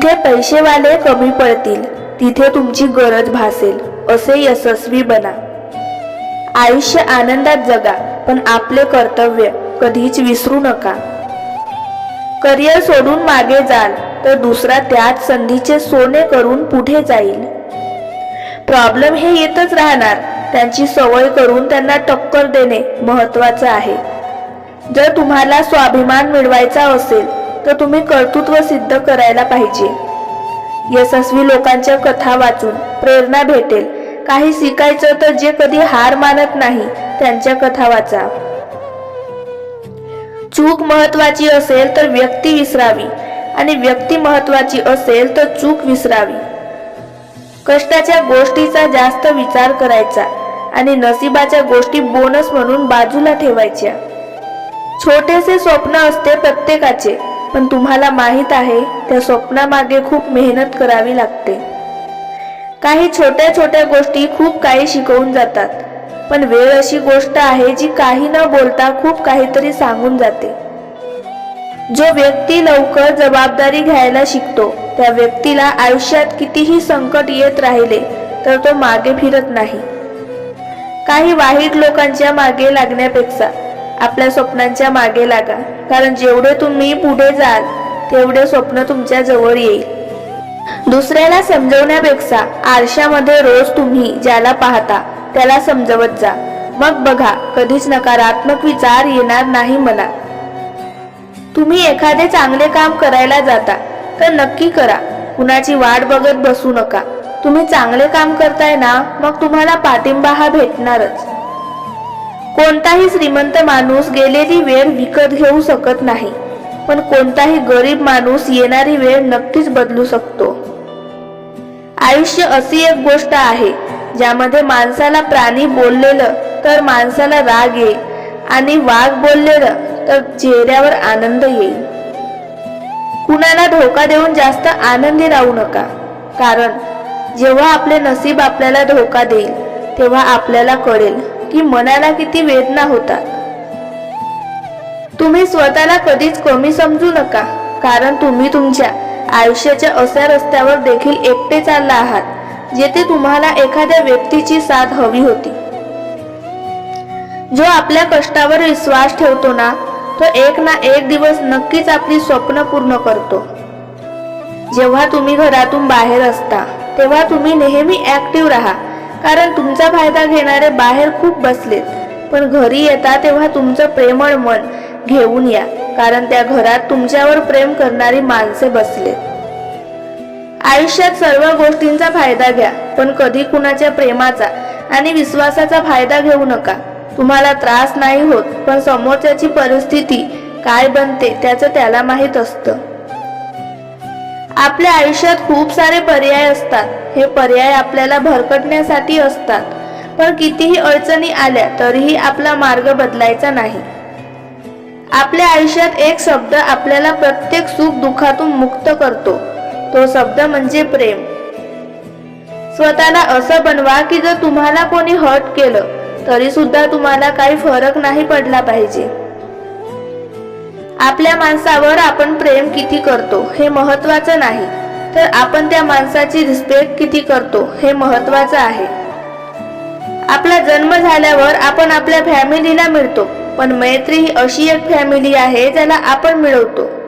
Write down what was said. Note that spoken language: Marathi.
जिथे पैसेवाले कमी पडतील तिथे तुमची गरज भासेल असे यशस्वी बना. आयुष्य आनंदात जगा पण आपले कर्तव्य कधीच विसरू नका. करिअर सोडून मागे जाल तर दुसरा त्याच संधीचे सोने करून पुढे जाईल. प्रॉब्लेम हे येतच राहणार त्यांची सवय करून त्यांना टक्कर देणे महत्वाचं आहे. जर तुम्हाला स्वाभिमान मिळवायचा असेल तर तुम्ही कर्तृत्व सिद्ध करायला पाहिजे. यशस्वी लोकांच्या कथा वाचून प्रेरणा भेटेल. काही शिकायचं तर जे कधी हार मानत नाही त्यांच्या कथा वाचा. चूक महत्वाची असेल तर व्यक्ती विसरावी आणि व्यक्ती महत्वाची असेल तर चूक विसरावी. कष्टाच्या गोष्टीचा जास्त विचार करायचा आणि नसिबाच्या गोष्टी बोनस म्हणून बाजूला ठेवायच्या. छोटेसे स्वप्न असते प्रत्येकाचे पण तुम्हाला माहीत आहे त्या स्वप्नामागे खूप मेहनत करावी लागते. काही छोट्या छोट्या गोष्टी खूप काही शिकवून जातात पण वेळ अशी गोष्ट आहे जी काही न बोलता खूप काहीतरी सांगून जाते. जो व्यक्ती लवकर जबाबदारी घ्यायला शिकतो त्या व्यक्तीला आयुष्यात कितीही संकट येत राहिले तर तो मागे फिरत नाही. काही वाईट लोकांच्या मागे लागण्यापेक्षा आपल्या स्वप्नांच्या मागे लागा. कारण जेवढे तुम्ही पुढे जाल तेवढे स्वप्न तुमच्या जवळ येईल. दुसऱ्याला समजवण्यापेक्षा आरशामध्ये रोज तुम्ही ज्याला पाहता त्याला समजवत जा. मग बघा कधीच नकारात्मक विचार येणार नाही मला. तुम्ही एखादे चांगले काम करायला जाता तर नक्की करा. कुणाची वाट बघत बसू नका. तुम्ही चांगले काम करताय ना मग तुम्हाला पाठिंबा हा भेटणारच. कोणताही श्रीमंत माणूस गेलेली वेळ विकत घेऊ शकत नाही पण कोणताही गरीब माणूस येणारी वेळ नक्कीच बदलू शकतो. आयुष्य अशी एक गोष्ट आहे ज्यामध्ये माणसाला प्राणी बोललेलं तर माणसाला राग येईल आणि वाघ बोललेलं तर चेहऱ्यावर आनंद येईल. कुणाला धोका देऊन जास्त आनंदी राहू नका कारण जेव्हा आपले नसीब आपल्याला धोका देईल तेव्हा आपल्याला कळेल. की मनाला किती वेदना होतात. तुम्ही स्वतःला कधीच कमी समजू नका कारण तुम्ही तुमच्या आयुष्याच्या अशा रस्त्यावर देखील एकटे चालला आहात जेथे तुम्हाला एखाद्या व्यक्तीची साथ हवी होती. जो आपल्या कष्टावर विश्वास ठेवतो ना तो एक ना एक दिवस नक्कीच आपली स्वप्न पूर्ण करतो. जेव्हा तुम्ही घरातून बाहेर असता तेव्हा तुम्ही नेहमी ऍक्टिव्ह राहा कारण तुमचा फायदा घेणारे बाहेर खूप बसलेत. पण घरी येता तेव्हा तुमचं प्रेमळ मन घेऊन या कारण त्या घरात तुमच्यावर प्रेम करणारी माणसे बसलेत. आयुष्यात सर्व गोष्टींचा फायदा घ्या पण कधी कुणाच्या प्रेमाचा आणि विश्वासाचा फायदा घेऊ नका. तुम्हाला त्रास नाही होत पण समोरच्याची परिस्थिती काय बनते त्याचं त्याला माहीत असतं. आपल्या आयुष्यात खूप सारे पर्याय असतात. हे पर्याय आपल्याला भरकटण्यासाठी असतात. पण कितीही अडचणी आल्या तरीही आपला मार्ग बदलायचा नाही. आपल्या आयुष्यात एक शब्द आपल्याला प्रत्येक सुख दुःखातून मुक्त करतो. तो शब्द म्हणजे प्रेम. स्वतःला असं बनवा की जर तुम्हाला कोणी हर्ट केलं तरी सुद्धा तुम्हाला काही फरक नाही पडला पाहिजे. आपल्या माणसावर आपण प्रेम किती करतो हे महत्वाचं नाही. तर आपण त्या माणसाची रिस्पेक्ट किती करतो हे महत्वाचं आहे. आपला जन्म झाल्यावर आपण आपल्या फॅमिलीला मिळतो. पण मैत्री ही अशी एक फॅमिली आहे ज्याला आपण मिळवतो.